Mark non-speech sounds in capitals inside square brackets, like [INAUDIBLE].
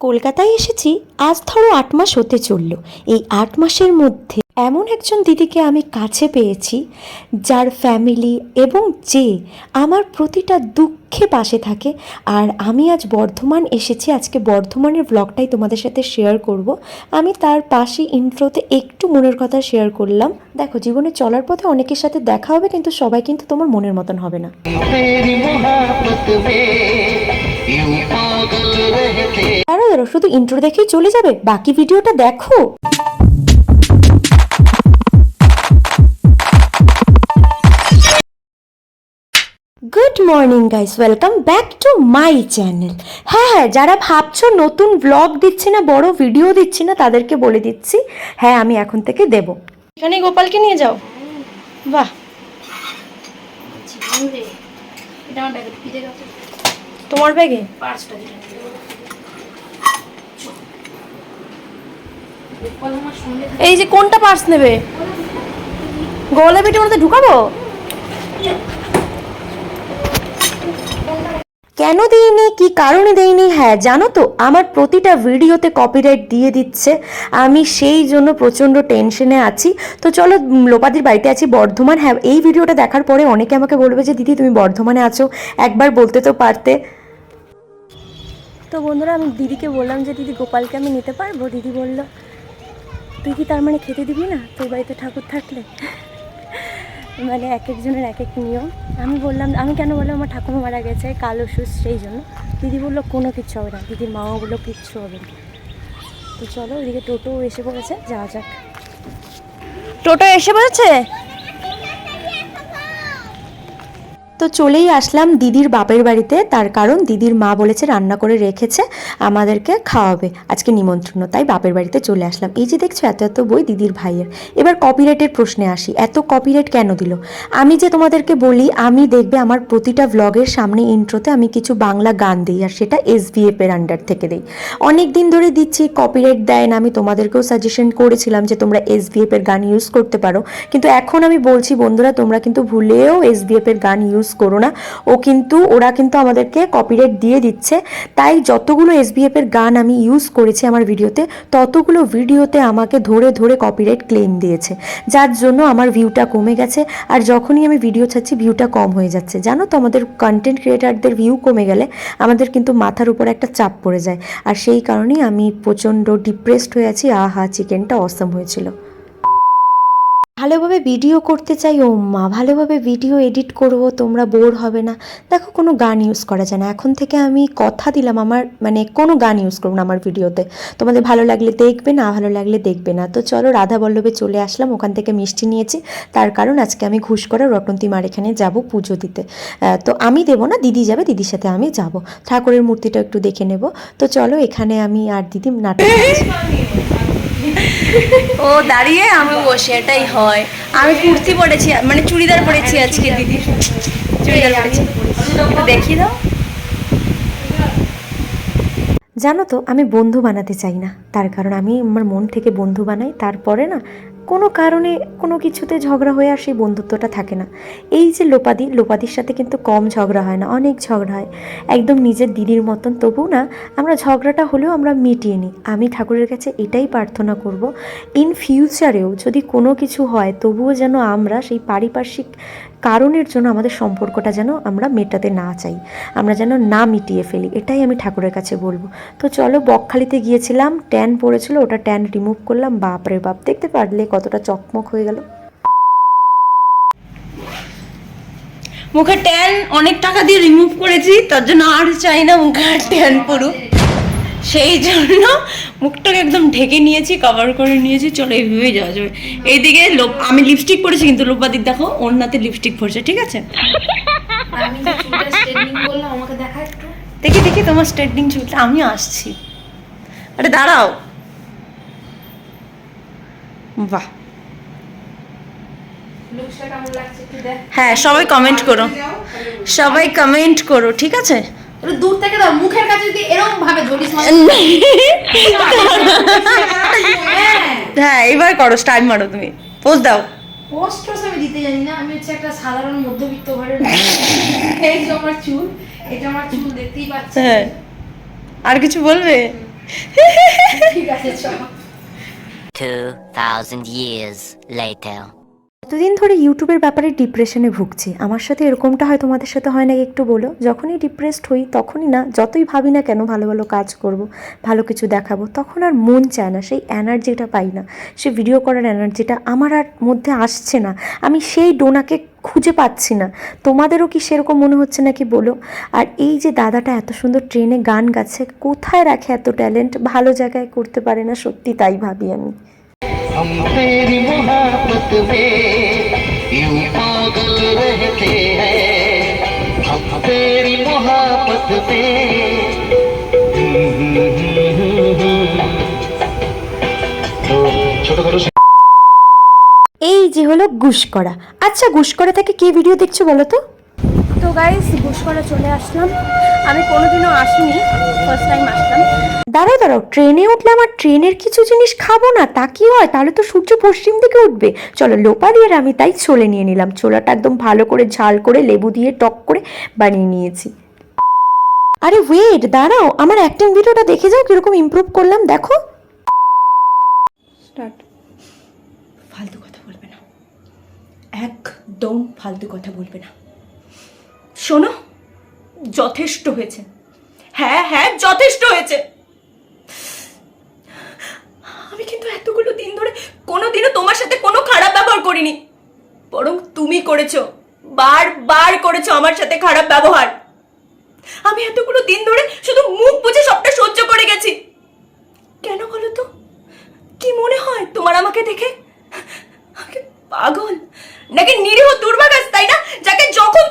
কলকাতায় এসেছি, আজ ধরো আট মাস হতে চলল। এই আট মাসের মধ্যে এমন একজন দিদিকে আমি কাছে পেয়েছি, যার ফ্যামিলি এবং যে আমার প্রতিটা দুঃখে পাশে থাকে। আর আমি আজ বর্ধমান এসেছি, আজকে বর্ধমানের ব্লগটাই তোমাদের সাথে শেয়ার করব। আমি তার পাশে ইন্ট্রোতে একটু মনের কথা শেয়ার করলাম। দেখো, জীবনে চলার পথে অনেকের সাথে দেখা হবে, কিন্তু সবাই কিন্তু তোমার মনের মতন হবে না। কেন শুধু ইন্ট্রো দেখেই চলে যাবে? বাকি ভিডিওটা দেখো। Good morning guys welcome back to my channel হ্যাঁ হ্যাঁ যারা ভাবছ নতুন ব্লগ দিচ্ছি না বড় ভিডিও দিচ্ছি না তাদেরকে বলে দিচ্ছি। হ্যাঁ আমি এখন থেকে দেব। এখানে গোপালকে নিয়ে যাও। বাহ। তোমার ব্যাগে এই যে কোনটা পার্স নেবে? গলা পেটের মধ্যে ঢুকাবো? কেন দিইনি? কি কারণে দেইনি? হ্যাঁ জানো তো, আমার প্রতিটা ভিডিওতে কপিরাইট দিয়ে দিচ্ছে। আমি সেই জন্য প্রচণ্ড টেনশনে আছি। তো চলো লোপাদির বাড়িতে আছি, বর্ধমান। হ্যাঁ এই ভিডিওটা দেখার পরে অনেকে আমাকে বলবে যে, দিদি, তুমি বর্ধমানে আছো। একবার বলতে তো পারতে। তো বন্ধুরা, আমি দিদিকে বললাম যে, দিদি, গোপালকে আমি নিতে পারব? দিদি বলল তুই কি তার মানে খেতে দিবি না? তোর বাড়িতে ঠাকুর থাকলে? মানে এক একজনের এক এক নিয়ম। আমি বললাম, আমি কেন বললাম, আমার ঠাকুমা মারা গেছে, কালো সুস সেই জন্য। দিদি বলল, কোনো কিচ্ছু হবে না, দিদির মাও বলল, কিচ্ছু হবে না। তো চলো ওইদিকে টোটো এসে পড়েছে, যাওয়া যাক। টোটো এসে পড়েছে? তো চলেই আসলাম দিদির বাপের বাড়িতে। তার কারণ দিদির মা বলেছে রান্না করে রেখেছে, আমাদেরকে খাওয়াবে। আজকে নিমন্ত্রণ, তাই বাপের বাড়িতে চলে আসলাম। এই যে দেখছ, এত এত বই দিদির ভাইয়ের। এবার কপিরাইটের প্রশ্নে আসি। এত কপিরাইট কেন দিল? আমি যে তোমাদেরকে বলি, আমি দেখবে আমার প্রতিটা ভ্লগের সামনে ইন্ট্রোতে আমি কিছু বাংলা গান দিই, আর সেটা এস এর আন্ডার থেকে দিই। অনেক দিন ধরে দিচ্ছি কপিরাইট দেয় না। আমি তোমাদেরকেও সাজেশন করেছিলাম যে তোমরা এস এর গান ইউজ করতে পারো। কিন্তু এখন আমি বলছি, বন্ধুরা, তোমরা কিন্তু ভুলেও এস এর গান ইউজ করো না। ও কিন্তু, ওরা কিন্তু আমাদেরকে কপিরাইট দিয়ে দিচ্ছে। তাই যতগুলো এস এর গান আমি ইউজ করেছি আমার ভিডিওতে ততগুলো ভিডিওতে আমাকে ধরে ধরে কপিরাইট ক্লেম দিয়েছে। যার জন্য আমার ভিউটা কমে গেছে। আর যখনই আমি ভিডিও ছাড়ছি ভিউটা কম হয়ে যাচ্ছে। জানো তো, আমাদের কন্টেন্ট ক্রিয়েটারদের ভিউ কমে গেলে আমাদের কিন্তু মাথার উপর একটা চাপ পড়ে যায়। আর সেই কারণেই আমি প্রচণ্ড ডিপ্রেসড হয়ে আছি। আহা চিকেনটা অসম হয়েছিল। ভালোভাবে ভিডিও করতে চাই, ও মা, ভালোভাবে ভিডিও এডিট করব, তোমরা বোর হবে না। দেখো, কোনো গান ইউজ করা যায় না। এখন থেকে আমি কথা দিলাম আমার মানে কোনো গান ইউজ করব না আমার ভিডিওতে তোমাদের ভালো লাগলে দেখবে, না ভালো লাগলে দেখবে না। তো চলো, রাধা বল্লভে চলে আসলাম, ওখান থেকে মিষ্টি নিয়েছি। তার কারণ আজকে আমি ঘুষ করে রটন্তী মার এখানে যাব পুজো দিতে। তো আমি দেবো না, দিদি যাবে, দিদির সাথে আমি যাব। ঠাকুরের মূর্তিটা একটু দেখে নেব। তো চলো, এখানে আমি আর দিদি নাটক। ও দাঁড়িয়ে আমি বসে এটাই হয়। আমি কুর্তি পরেছি মানে চুড়িদার পরেছি আজকে। দিদি চুড়িদার পরেছি। দেখি দেখিয়ে দাও। জানো তো আমি বন্ধু বানাতে চাই না। তার কারণ আমি আমার মন থেকে বন্ধু বানাই তারপরে না কোনো কারণে কোনো কিছুতে ঝগড়া হয়ে আর সেই বন্ধুত্বটা থাকে না। এই যে লোপাদি, লোপাদির সাথে কিন্তু কম ঝগড়া হয় না, অনেক ঝগড়া হয়। একদম নিজের দিদির মতন, তবু না আমরা ঝগড়াটা হলেও আমরা মিটিয়ে নিই। আমি ঠাকুরের কাছে এটাই প্রার্থনা করব ইন ফিউচারেও যদি কোনো কিছু হয় তবুও যেন আমরা সেই পারিপার্শ্বিক কারণের জন্য আমাদের সম্পর্কটা যেন আমরা মেটাতে না চাই। আমরা যেন না মিটিয়ে ফেলি, এটাই আমি ঠাকুরের কাছে বলব। তো চলো বকখালিতে গিয়েছিলাম ট্যান পড়েছিল, ওটা ট্যান রিমুভ করলাম, বাপরে বাপ, দেখতে পারলে কতটা চকমক হয়ে গেল। মুখে ট্যান অনেক টাকা দিয়ে রিমুভ করেছি, তার জন্য আর চাই না মুখে আর ট্যান পড়ুক। সেই জন্য মুখটাকে একদম ঢেকে নিয়েছি কভার করে নিয়েছি চলো এইভাবেই যাওয়া যাবে। এইদিকে আমি লিপস্টিক পরেছি কিন্তু লোপাদিক দেখো ওনাতে লিপস্টিক পরেছে ঠিক আছে? দেখা দেখি তোমার স্ট্রেটনিং চুলটা আমি আসছি। আরে দাঁড়াও। বাহ। হ্যাঁ সবাই কমেন্ট করো। সবাই কমেন্ট করো ঠিক আছে? দূর থেকে দাও মুখের কাছে যদি এরকম ভাবে ধরিস মানে [LAUGHS] হ্যাঁ। হ্যাঁ এবার করো স্টাইল মারো তুমি। পোজ দাও। পোস্ট টোস্ট আমি দিতে জানি না আমি হচ্ছে একটা সাধারণ মধ্যবিত্ত ঘরের এই যে আমার চুল এটা আমার চুল দেখতেই পাচ্ছি। হ্যাঁ। আর কিছু বলবে? ঠিক আছে চ 2,000 years later. এতদিন ধরে ইউটিউবের ব্যাপারে ডিপ্রেশনে ভুগছি। আমার সাথে এরকমটা হয়, তোমাদের সাথে হয় না একটু বলো? যখনই ডিপ্রেসড হই, তখনই না, যতই ভাবি না কেন ভালো ভালো কাজ করব, ভালো কিছু দেখাবো, তখন আর মন চায় না, সেই এনার্জিটা পাই না। সে ভিডিও করার এনার্জিটা আমার আর মধ্যে আসছে না। আমি সেই ডোনাকে খুঁজে পাচ্ছি না। তোমাদেরও কি সেরকম মনে হচ্ছে নাকি বলো? আর এই যে দাদাটা এত সুন্দর ট্রেনে গান গাচ্ছে, কোথায় রাখে এত ট্যালেন্ট ভালো জায়গায় করতে পারে না, সত্যি তাই ভাবি আমি। हम तेरी मोहब्बत में यूं पागल रहते हैं हम तेरी मोहब्बत में तो ছোটখাটো এই যে হলো গুস করা আচ্ছা গুস করা থেকে কে ভিডিও দেখছো বলো তো তো গাইস ঘুষকরা চলে আসলাম। আমি কোনোদিনও আসিনি ফার্স্ট টাইম আসলাম। দাঁড়াও দাঁড়াও ট্রেনে উঠলাম আর ট্রেনের কিছু জিনিস খাব না তা কি হয়? তাহলে তো সূর্য পশ্চিম দিকে উঠবে। চলো লোপালি আর আমি তাই ছোলে নিয়ে নিলাম। ছোলাটা একদম ভালো করে ঝাল করে লেবু দিয়ে টক করে বানিয়ে নিয়েছি। আরে ওয়েট দাঁড়াও আমার অ্যাক্টিং ভিডিওটা দেখে যাও কীরকম ইমপ্রুভ করলাম দেখো। স্টার্ট ফালতু কথা বলবে না। একদম ফালতু কথা বলবে না। শোনো, যথেষ্ট হয়েছে। হ্যাঁ হ্যাঁ যথেষ্ট হয়েছে। আমি কিন্তু এতগুলো দিন ধরে কোনোদিনও তোমার সাথে কোনো খারাপ ব্যবহার করিনি। বরং তুমি করেছ বারবার করেছ আমার সাথে খারাপ ব্যবহার। আমি এতগুলো দিন ধরে শুধু মুখ বুঝে সবটা সহ্য করে গেছি। কেন বলো তো? কি মনে হয় তোমার আমাকে দেখে? পাগল, নাকি নিরীহ দুর্ভাগাস তাই না? যাকে যখন